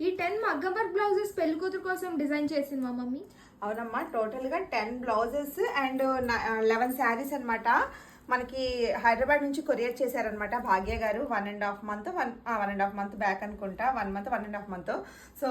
ఈ టెన్ మగ్గం work blouses పెళ్ళి కూతురు కోసం డిజైన్ చేసింది మా మమ్మీ? అవునమ్మా టోటల్గా ten blouses and eleven saris అన్నమాట. మనకి హైదరాబాద్ నుంచి కొరియర్ చేశారనమాట భాగ్య గారు. One and half month one one and half month back అనుకుంటా. One month one and half month so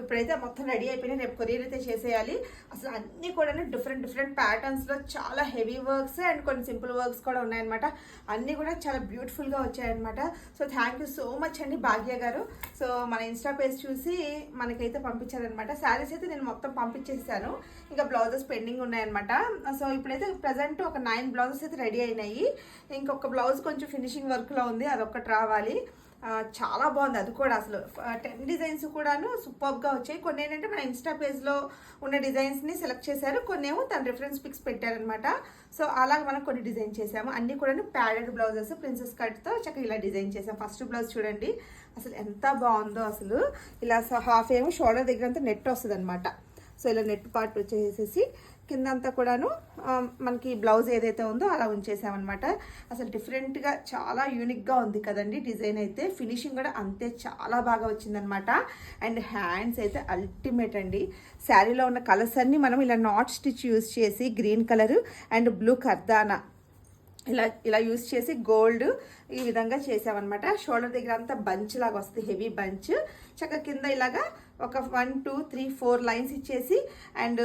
ఇప్పుడైతే మొత్తం రెడీ అయిపోయినాయి. రేపు కొరియర్ అయితే చేసేయాలి. అసలు అన్నీ కూడా డిఫరెంట్ డిఫరెంట్ ప్యాటర్న్స్లో చాలా హెవీ వర్క్స్ అండ్ కొన్ని సింపుల్ వర్క్స్ కూడా ఉన్నాయన్నమాట. అన్నీ కూడా చాలా బ్యూటిఫుల్గా వచ్చాయన్నమాట. So thank you so much అండి భాగ్య గారు. సో మన ఇన్స్టా పేజ్ చూసి మనకైతే పంపించారనమాట శారీస్ అయితే నేను మొత్తం పంపించేసాను. ఇంకా బ్లౌజెస్ పెండింగ్ ఉన్నాయన్నమాట. సో ఇప్పుడైతే ప్రజెంట్ ఒక నైన్ బ్లౌజెస్ అయితే రెడీ అయినాయి ఇంకొక బ్లౌజ్ కొంచెం ఫినిషింగ్ వర్క్లో ఉంది అదొక్కటి రావాలి. చాలా బాగుంది అది కూడా అసలు. టెన్ డిజైన్స్ కూడాను సూపర్గా వచ్చాయి. కొన్ని ఏంటంటే మన ఇన్స్టా పేజ్లో ఉన్న డిజైన్స్ని సెలెక్ట్ చేశారు కొన్ని ఏమో తన రిఫరెన్స్ పిక్స్ పెట్టారనమాట సో అలాగ మనం కొన్ని డిజైన్ చేసాము అన్ని కూడాను ప్యాడెడ్ బ్లౌజెస్ ప్రిన్సెస్ కట్తో చక్కగా ఇలా డిజైన్ చేసాం ఫస్ట్ బ్లౌజ్ చూడండి. అసలు ఎంత బాగుందో అసలు. ఇలా హాఫ్ ఏమో షోల్డర్ దగ్గర అంతా నెట్ వస్తుంది అనమాట సో ఇలా నెట్ పార్ట్ వచ్చేసేసి కిందంతా కూడాను మనకి బ్లౌజ్ ఏదైతే ఉందో అలా ఉంచేసామన్నమాట. అసలు డిఫరెంట్గా చాలా యూనిక్గా ఉంది కదండి డిజైన్ అయితే. ఫినిషింగ్ కూడా అంతే చాలా బాగా వచ్చిందనమాట అండ్ హ్యాండ్స్ అయితే అల్టిమేట్ అండి. శారీలో ఉన్న కలర్స్ అన్నీ మనం ఇలా నాట్ స్టిచ్ యూస్ చేసి గ్రీన్ కలర్ అండ్ బ్లూ కర్దానా ఇలా ఇలా యూస్ చేసి గోల్డ్ ఈ విధంగా చేసామన్నమాట. షోల్డర్ దగ్గర అంతా బంచ్ లాగా వస్తుంది హెవీ బంచ్. చక్కగా కింద ఇలాగా ఒక one two three four lines ఇచ్చేసి and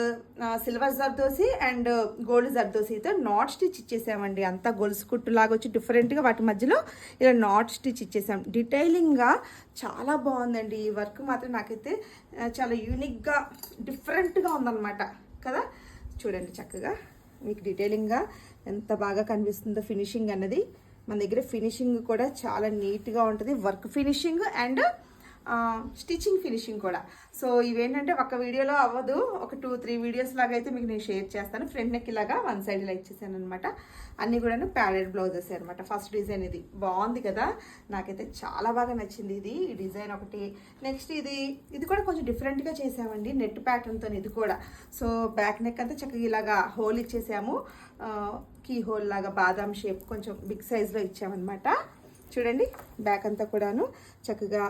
silver zardosi and gold జర్దోసితో knot stitch ఇచ్చేసామండి. అంతా గొలుసు కుట్టు లాగా వచ్చి డిఫరెంట్గా వాటి మధ్యలో ఇలా నాట్ స్టిచ్ ఇచ్చేసాం. డీటెయిలింగ్గా చాలా బాగుందండి. ఈ వర్క్ మాత్రం నాకైతే uh, చాలా యూనిక్గా డిఫరెంట్గా ఉందన్నమాట. కదా? చూడండి చక్కగా. మీకు డీటెయిలింగ్గా ఎంత బాగా కనిపిస్తుందో ఫినిషింగ్ అన్నది. మన దగ్గర ఫినిషింగ్ కూడా చాలా నీట్గా ఉంటుంది. Work finishing and stitching finishing కూడా. సో ఇవేంటంటే ఒక వీడియోలో అవ్వదు. ఒక టూ త్రీ వీడియోస్ లాగా అయితే మీకు నేను షేర్ చేస్తాను. ఫ్రంట్ నెక్ ఇలాగా వన్ సైడ్ ఇలా ఇచ్చేసాను అనమాట అన్నీ కూడా ప్యాడెడ్ బ్లౌజెస్ అనమాట ఫస్ట్ డిజైన్ ఇది. బాగుంది కదా? నాకైతే చాలా బాగా నచ్చింది ఇది. ఈ డిజైన్ ఒకటి. నెక్స్ట్ ఇది. ఇది కూడా కొంచెం డిఫరెంట్గా చేసామండి. నెట్ ప్యాటర్న్తో ఇది కూడా. సో బ్యాక్ నెక్ అంతా చక్కగా ఇలాగా హోల్ ఇచ్చేసాము. కీ హోల్ లాగా బాదాం షేప్ కొంచెం బిగ్ సైజ్లో ఇచ్చామన్నమాట. చూడండి బ్యాక్ అంతా కూడాను చక్కగా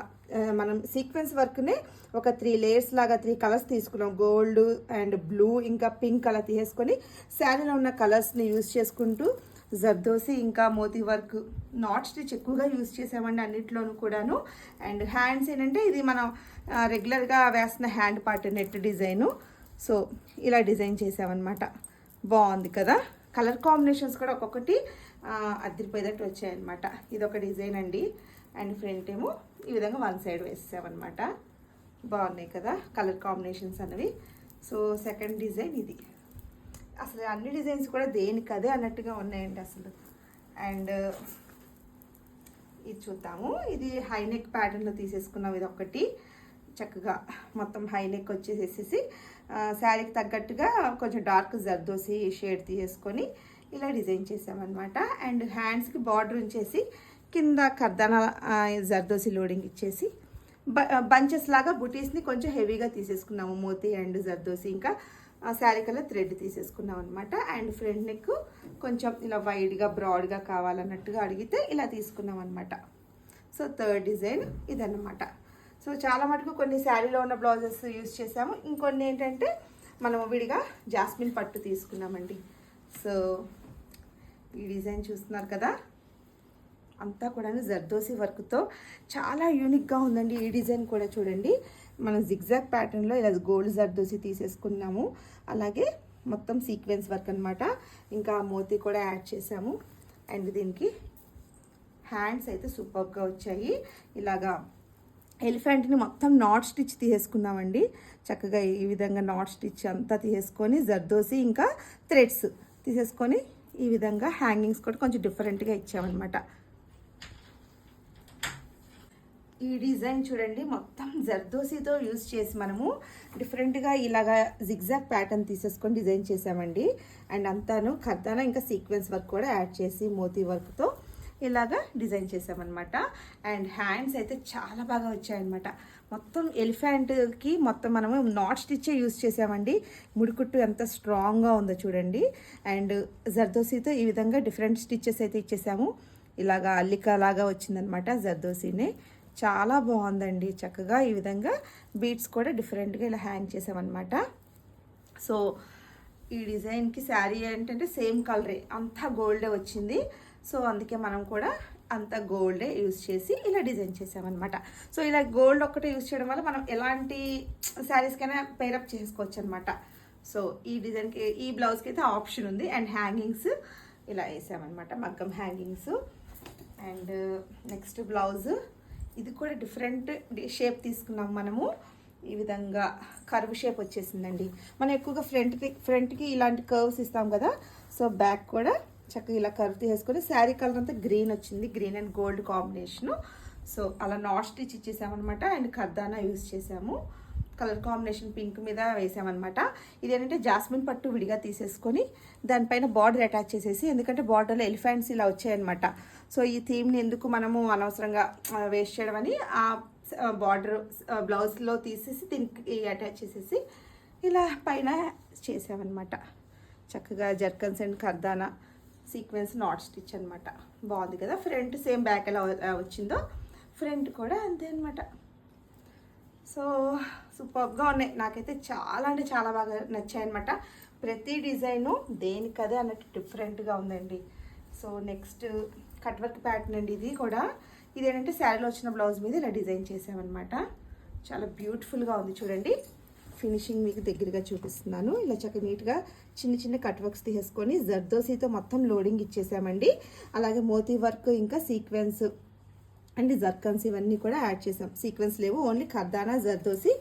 మనం సీక్వెన్స్ వర్క్నే ఒక త్రీ లేయర్స్ లాగా త్రీ కలర్స్ తీసుకున్నాం. గోల్డ్ అండ్ బ్లూ ఇంకా పింక్ కలర్ తీసుకొని శారీలో ఉన్న కలర్స్ని యూస్ చేసుకుంటూ జర్దోసి ఇంకా మోతీ వర్క్ నాట్ స్టిచ్ ఎక్కువగా యూస్ చేసామండి అన్నిట్లోనూ కూడాను. అండ్ హ్యాండ్స్ ఏంటంటే ఇది మనం రెగ్యులర్గా వేస్తున్న hand part net design. So ఇలా డిజైన్ చేసామన్నమాట. బాగుంది కదా? కలర్ కాంబినేషన్స్ కూడా ఒక్కొక్కటి అద్దరిపోయేటట్టు వచ్చాయన్నమాట ఇది ఒక డిజైన్ అండి. అండ్ ఫ్రంట్ ఏమో ఈ విధంగా వన్ సైడ్ వేసామన్నమాట బాగున్నాయి కదా కలర్ కాంబినేషన్స్ అనేవి సో సెకండ్ డిజైన్ ఇది. అసలు అన్ని డిజైన్స్ కూడా దేనికి అదే అన్నట్టుగా ఉన్నాయండి అసలు. అండ్ ఇది చూద్దాము. ఇది హైనెక్ ప్యాటర్న్లో తీసేసుకున్నాం ఇది ఒకటి చక్కగా మొత్తం హైనెక్ వచ్చేసేసి శారీకి తగ్గట్టుగా కొంచెం డార్క్ జర్దోసి షేడ్ తీసేసుకొని ఇలా డిజైన్ చేసామన్నమాట. అండ్ హ్యాండ్స్కి బార్డర్ ఉంచేసి కింద కర్దన జర్దోసి లోడింగ్ ఇచ్చేసి బంచెస్ లాగా బుటీస్ని కొంచెం హెవీగా తీసేసుకున్నాము. మోతి అండ్ జర్దోసి ఇంకా శారీ కలర్ థ్రెడ్ తీసేసుకున్నాం అనమాట అండ్ ఫ్రంట్ నెక్ కొంచెం ఇలా వైడ్గా బ్రాడ్గా కావాలన్నట్టుగా అడిగితే ఇలా తీసుకున్నాం అనమాట సో థర్డ్ డిజైన్ ఇదన్నమాట. సో చాలా మటుకు కొన్ని శారీలో ఉన్న బ్లౌజెస్ యూస్ చేసాము. ఇంకొన్ని ఏంటంటే మనం విడిగా జాస్మిన్ పట్టు తీసుకున్నామండి. సో ఈ డిజైన్ చూస్తున్నారు కదా? అంతా కూడా జర్దోసి వర్క్తో. చాలా యూనిక్గా ఉందండి ఈ డిజైన్ కూడా చూడండి. మనం జిగ్జాగ్ ప్యాటర్న్లో ఇలా గోల్డ్ జర్దోసి తీసేసుకున్నాము. అలాగే మొత్తం సీక్వెన్స్ వర్క్ అనమాట ఇంకా మోతీ కూడా యాడ్ చేసాము. అండ్ దీనికి హ్యాండ్స్ అయితే సూపర్గా వచ్చాయి. ఇలాగా ఎలిఫెంట్ని మొత్తం నాట్ స్టిచ్ తీసేసుకున్నామండి. చక్కగా ఈ విధంగా నాట్ స్టిచ్ అంతా తీసేసుకొని జర్దోసి ఇంకా థ్రెడ్స్ తీసేసుకొని ఈ విధంగా హ్యాంగింగ్స్ కూడా కొంచెం డిఫరెంట్గా ఇచ్చామన్నమాట. ఈ డిజైన్ చూడండి మొత్తం జర్దోసితో యూజ్ చేసి మనము డిఫరెంట్గా ఇలాగా జిగ్జాగ్ ప్యాటర్న్ తీసేసుకొని డిజైన్ చేసామండి. అండ్ అంతాను ఖర్దానా ఇంకా సీక్వెన్స్ వర్క్ కూడా యాడ్ చేసి మోతీ వర్క్తో ఇలాగా డిజైన్ చేసామన్నమాట అండ్ హ్యాండ్స్ అయితే చాలా బాగా వచ్చాయన్నమాట. మొత్తం ఎలిఫెంట్కి మొత్తం మనము నాట్ స్టిచ్చే యూస్ చేసామండి. ముడికుట్టు ఎంత స్ట్రాంగ్గా ఉందో చూడండి. అండ్ జర్దోసీతో ఈ విధంగా డిఫరెంట్ స్టిచ్చెస్ అయితే ఇచ్చేసాము. ఇలాగా అల్లిక లాగా వచ్చిందనమాట జర్దోసీనే. చాలా బాగుందండి. చక్కగా ఈ విధంగా బీట్స్ కూడా డిఫరెంట్గా ఇలా హ్యాంగ్ చేసామన్నమాట. సో ఈ డిజైన్కి శారీ ఏంటంటే సేమ్ కలరే. అంతా గోల్డే వచ్చింది. సో అందుకే మనం కూడా అంత గోల్డే యూజ్ చేసి ఇలా డిజైన్ చేసామన్నమాట. సో ఇలా గోల్డ్ ఒక్కటే యూజ్ చేయడం వల్ల మనం ఎలాంటి శారీస్కైనా పేరప్ చేసుకోవచ్చు అనమాట సో ఈ డిజైన్కి ఈ బ్లౌజ్కి అయితే ఆప్షన్ ఉంది. అండ్ హ్యాంగింగ్స్ ఇలా వేసామన్నమాట. మగ్గం హ్యాంగింగ్స్. And next blouse. ఇది కూడా డిఫరెంట్ షేప్ తీసుకున్నాం మనము. ఈ విధంగా కర్వ్ షేప్ వచ్చేసిందండి. మనం ఎక్కువగా ఫ్రంట్కి ఫ్రంట్కి ఇలాంటి కర్వ్స్ ఇస్తాం కదా. సో బ్యాక్ కూడా చక్కగా ఇలా కర్వ్ తీసేసుకొని శారీ కలర్ అంతా గ్రీన్ వచ్చింది. Green and gold combination. So అలా నాట్ స్టిచ్ ఇచ్చేసామన్నమాట. అండ్ కర్దానా యూస్ చేసాము. కలర్ కాంబినేషన్ పింక్ మీద వేసామన్నమాట. ఇదేంటంటే జాస్మిన్ పట్టు విడిగా తీసేసుకొని దానిపైన బార్డర్ అటాచ్ చేసేసి ఎందుకంటే బార్డర్లో ఎలిఫెంట్స్ ఇలా వచ్చాయన్నమాట. సో ఈ థీమ్ని ఎందుకు మనము అనవసరంగా వేస్ట్ చేయడం అని ఆ బార్డర్ బ్లౌజ్లో తీసేసి దీనికి అటాచ్ చేసేసి ఇలా పైన చేసామన్నమాట. చక్కగా జర్కన్స్ అండ్ కర్దానా సీక్వెన్స్ నాట్ స్టిచ్ అనమాట బాగుంది కదా? ఫ్రంట్ సేమ్ బ్యాక్ ఎలా వచ్చిందో ఫ్రంట్ కూడా అంతే అనమాట సో సూపర్గా ఉన్నాయి. నాకైతే చాలా అంటే చాలా బాగా నచ్చాయి అనమాట ప్రతి డిజైను దేనికదే అన్నట్టు డిఫరెంట్గా ఉందండి. So next cut work pattern అండి ఇది కూడా. ఇదేంటంటే శారీలో వచ్చిన బ్లౌజ్ మీద ఇలా డిజైన్ చేసామన్నమాట చాలా బ్యూటిఫుల్గా ఉంది చూడండి. ఫినిషింగ్ మీకు దగ్గరగా చూపిస్తున్నాను. ఇలా చక్కగా నీట్గా చిన్న చిన్న కట్ వర్క్స్ తీసేసుకొని జర్దోసీతో మొత్తం లోడింగ్ ఇచ్చేసామండి. అలాగే మోతీ వర్క్ ఇంకా సీక్వెన్స్ అండ్ జర్కన్స్ ఇవన్నీ కూడా యాడ్ చేసాం. సీక్వెన్స్ లేవు ఓన్లీ కర్దానా జర్దోసి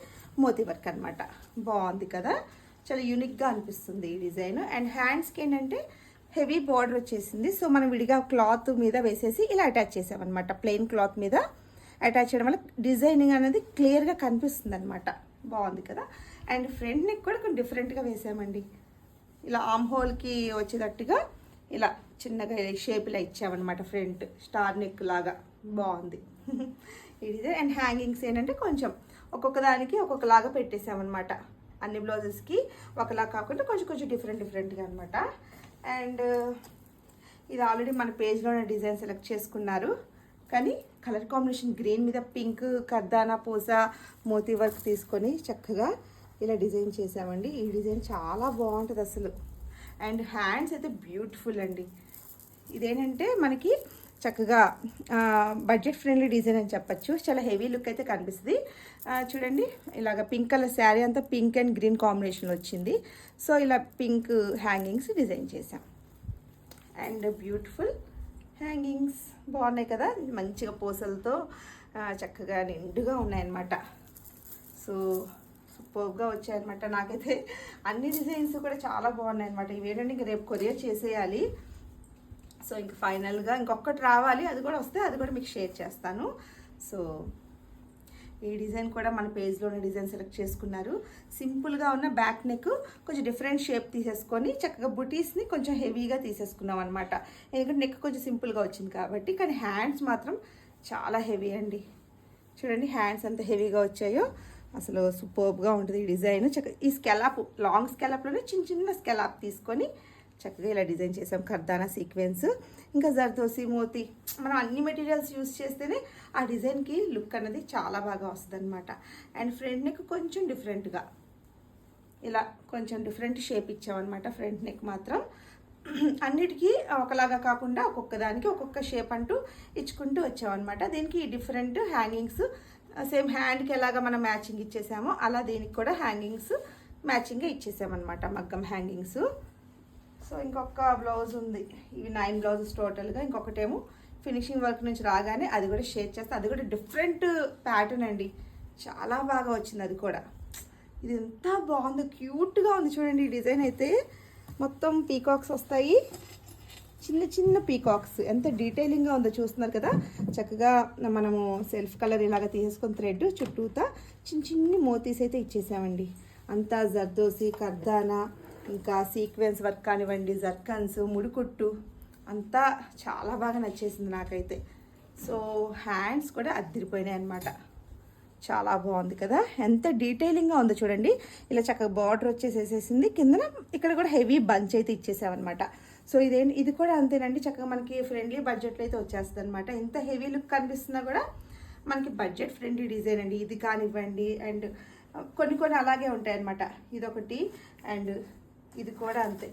మోతీ వర్క్ అనమాట బాగుంది కదా? చాలా యూనిక్గా అనిపిస్తుంది ఈ డిజైన్. అండ్ హ్యాండ్స్కి ఏంటంటే హెవీ బార్డర్ వచ్చేసింది. సో మనం విడిగా క్లాత్ మీద వేసేసి ఇలా అటాచ్ చేసామన్నమాట. ప్లెయిన్ క్లాత్ మీద అటాచ్ చేయడం వల్ల డిజైనింగ్ అనేది క్లియర్గా కనిపిస్తుంది అనమాట బాగుంది కదా? అండ్ ఫ్రంట్ నెక్ కూడా కొంచెం డిఫరెంట్గా వేసామండి. ఇలా ఆమ్ హోల్కి వచ్చేటట్టుగా ఇలా చిన్నగా షేప్ ఇలా ఇచ్చామన్నమాట ఫ్రంట్ స్టార్ నెక్ లాగా. బాగుంది. ఇది అండ్ హ్యాంగింగ్స్ ఏంటంటే కొంచెం ఒక్కొక్క దానికి ఒక్కొక్కలాగా పెట్టేసామన్నమాట. అన్ని బ్లౌజెస్కి ఒకలా కాకుండా కొంచెం కొంచెం డిఫరెంట్ డిఫరెంట్గా అనమాట అండ్ ఇది ఆల్రెడీ మన పేజ్లోనే డిజైన్ సెలెక్ట్ చేసుకున్నారు. కానీ కలర్ కాంబినేషన్ గ్రీన్ మీద పింక్ కర్దానా పూస మోతీ వర్క్ తీసుకొని చక్కగా ఇలా డిజైన్ చేసామండి ఈ డిజైన్ చాలా బాగుంటుంది అసలు. అండ్ హ్యాండ్స్ అయితే బ్యూటిఫుల్ అండి. ఇదేంటంటే మనకి చక్కగా బడ్జెట్ ఫ్రెండ్లీ డిజైన్ అని చెప్పచ్చు. చాలా హెవీ లుక్ అయితే కనిపిస్తుంది. చూడండి ఇలాగ పింక్ కలర్ శారీ అంతా పింక్ అండ్ గ్రీన్ కాంబినేషన్లో వచ్చింది. సో ఇలా పింక్ హ్యాంగింగ్స్ డిజైన్ చేసాం అండ్ బ్యూటిఫుల్ హ్యాంగింగ్స్. బాగున్నాయి కదా? మంచిగా పూసలతో చక్కగా నిండుగా ఉన్నాయన్నమాట. సో పోగ్గా వచ్చాయన్నమాట. నాకైతే అన్ని డిజైన్స్ కూడా చాలా బాగున్నాయి అనమాట ఇవేంటంటే ఇంక రేపు కొరియర్ చేసేయాలి. సో ఇంక ఫైనల్గా ఇంకొకటి రావాలి. అది కూడా వస్తే అది కూడా మీకు షేర్ చేస్తాను. సో ఈ డిజైన్ కూడా మన పేజ్లోనే డిజైన్ సెలెక్ట్ చేసుకున్నారు. సింపుల్గా ఉన్న బ్యాక్ నెక్ కొంచెం డిఫరెంట్ షేప్ తీసేసుకొని చక్కగా బుటీస్ని కొంచెం హెవీగా తీసేసుకున్నాం అనమాట ఎందుకంటే నెక్ కొంచెం సింపుల్గా వచ్చింది కాబట్టి కానీ హ్యాండ్స్ మాత్రం చాలా హెవీ అండి. చూడండి హ్యాండ్స్ ఎంత హెవీగా వచ్చాయో. అసలు సూపర్బ్గా ఉంటుంది ఈ డిజైన్. చక్కగా ఈ స్కెలాప్ లాంగ్ స్కెలాప్లోనే చిన్న చిన్న స్కెలాప్ తీసుకొని చక్కగా ఇలా డిజైన్ చేసాం. కర్దానా సీక్వెన్స్ ఇంకా జర్దోసి మోతి మనం అన్ని మెటీరియల్స్ యూస్ చేస్తేనే ఆ డిజైన్కి లుక్ అనేది చాలా బాగా వస్తుంది అనమాట అండ్ ఫ్రంట్ నెక్ కొంచెం డిఫరెంట్గా ఇలా కొంచెం డిఫరెంట్ షేప్ ఇచ్చామన్నమాట ఫ్రంట్ నెక్ మాత్రం. అన్నిటికీ ఒకలాగా కాకుండా ఒక్కొక్క దానికి ఒక్కొక్క షేప్ అంటూ ఇచ్చుకుంటూ వచ్చామన్నమాట. దీనికి డిఫరెంట్ హ్యాంగింగ్స్ సేమ్ హ్యాండ్కి ఎలాగ మనం మ్యాచింగ్ ఇచ్చేసామో అలా దీనికి కూడా హ్యాంగింగ్స్ మ్యాచింగ్గా ఇచ్చేసామన్నమాట మగ్గం హ్యాంగింగ్స్. సో ఇంకొక బ్లౌజ్ ఉంది. ఇవి నైన్ బ్లౌజెస్ టోటల్గా. ఇంకొకటేమో ఫినిషింగ్ వర్క్ నుంచి రాగానే అది కూడా షేర్ చేస్తే. అది కూడా డిఫరెంట్ ప్యాటర్న్ అండి. చాలా బాగా వచ్చింది అది కూడా. ఇది ఎంత బాగుంది క్యూట్గా ఉంది చూడండి ఈ డిజైన్ అయితే. మొత్తం పీకాక్స్ వస్తాయి. చిన్న చిన్న పీకాక్స్. ఎంత డీటెయిలింగ్గా ఉందో చూస్తున్నారు కదా? చక్కగా మనము సెల్ఫ్ కలర్ ఇలాగ తీసేసుకుని థ్రెడ్ చుట్టూతా చిన్న చిన్ని మోతీస్ అయితే ఇచ్చేసామండి. అంతా జర్దోసి కర్దానా ఇంకా సీక్వెన్స్ వర్క్ కానివ్వండి జర్కన్స్ ముడికుట్టు. అంతా చాలా బాగా నచ్చేసింది నాకైతే. సో హ్యాండ్స్ కూడా అద్దరిపోయినాయి అనమాట చాలా బాగుంది కదా? ఎంత డీటెయిలింగ్గా ఉందో చూడండి. ఇలా చక్కగా బార్డర్ వచ్చేసేసేసింది. కిందన ఇక్కడ కూడా హెవీ బంచ్ అయితే ఇచ్చేసామన్నమాట. సో ఇదేంటి ఇది కూడా అంతేనండి. చక్కగా మనకి ఫ్రెండ్లీ బడ్జెట్లో అయితే వచ్చేస్తుంది అనమాట ఎంత హెవీ లుక్ కనిపిస్తున్నా కూడా మనకి బడ్జెట్ ఫ్రెండ్లీ డిజైన్ అండి. ఇది కానివ్వండి అండ్ కొన్ని కొన్ని అలాగే ఉంటాయి అన్నమాట ఇదొకటి అండ్ ఇది కూడా అంతే.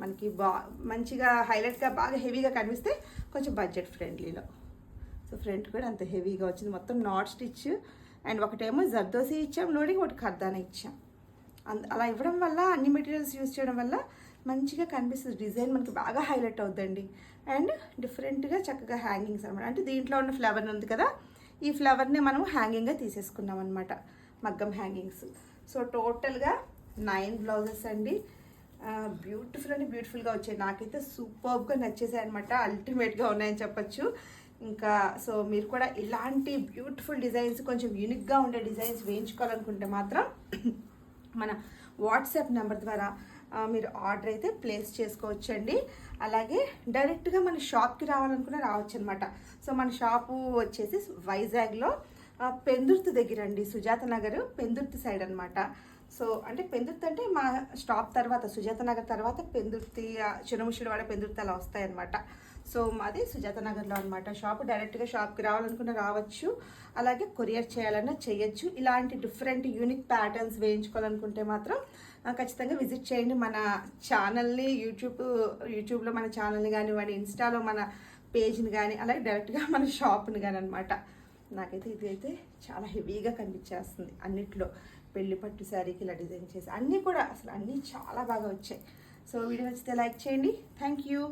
మనకి బా మంచిగా హైలైట్గా బాగా హెవీగా కనిపిస్తే కొంచెం బడ్జెట్ ఫ్రెండ్లీలో సో ఫ్రంట్ కూడా అంత హెవీగా వచ్చింది. మొత్తం నాట్ స్టిచ్ అండ్ ఒకటేమో జర్దోసి ఇచ్చాం లోడింగ్ ఒకటి ఖర్దాన ఇచ్చాం. అలా ఇవ్వడం వల్ల అన్ని మెటీరియల్స్ యూజ్ చేయడం వల్ల మంచిగా కనిపిస్తుంది. డిజైన్ మనకి బాగా హైలైట్ అవుతుందండి అండ్ డిఫరెంట్గా చక్కగా హ్యాంగింగ్స్ అనమాట అంటే దీంట్లో ఉన్న ఫ్లవర్ ఉంది కదా ఈ ఫ్లవర్ని మనం హ్యాంగింగ్గా తీసేసుకున్నాం అనమాట మగ్గం హ్యాంగింగ్స్. సో టోటల్గా నైన్ బ్లౌజెస్ అండి. బ్యూటిఫుల్ అంటే బ్యూటిఫుల్గా వచ్చాయి. నాకైతే సూపర్గా నచ్చేసాయి అనమాట అల్టిమేట్గా ఉన్నాయని చెప్పొచ్చు. ఇంకా సో మీరు కూడా ఇలాంటి బ్యూటిఫుల్ డిజైన్స్ కొంచెం యూనిక్గా ఉండే డిజైన్స్ వేయించుకోవాలనుకుంటే మాత్రం మన వాట్సాప్ నెంబర్ ద్వారా మీరు ఆర్డర్ అయితే ప్లేస్ చేసుకోవచ్చండి. అలాగే డైరెక్ట్గా మన షాప్కి రావాలనుకున్నా రావచ్చు అనమాట సో మన షాపు వచ్చేసి వైజాగ్లో పెందుర్తి దగ్గర అండి సుజాత నగర్ పెందుర్తి సైడ్ అనమాట. సో అంటే పెందుర్తి అంటే మా స్టాప్ తర్వాత సుజాత నగర్ తర్వాత పెందుర్తి చినముషిడివాడ పెందుర్తి అలా వస్తాయన్నమాట సో మాది సుజాత నగర్లో అనమాట షాప్ డైరెక్ట్గా షాప్కి రావాలనుకున్న రావచ్చు. అలాగే కొరియర్ చేయాలన్నా చేయొచ్చు. ఇలాంటి డిఫరెంట్ యూనిక్ ప్యాటర్న్స్ వేయించుకోవాలనుకుంటే మాత్రం ఖచ్చితంగా విజిట్ చేయండి. మన ఛానల్ని యూట్యూబ్ యూట్యూబ్లో మన ఛానల్ని కానివ్వండి ఇన్స్టాలో మన పేజ్ని కానీ అలాగే డైరెక్ట్గా మన షాప్ని కానీ అనమాట నాకైతే ఇది అయితే చాలా హెవీగా కనిపించేస్తుంది. అన్నిట్లో పెళ్ళి పట్టు శారీకి ఇలా డిజైన్ చేసి అన్నీ కూడా అసలు అన్నీ చాలా బాగా వచ్చాయి. సో వీడియో నచ్చితే లైక్ చేయండి. Thank you.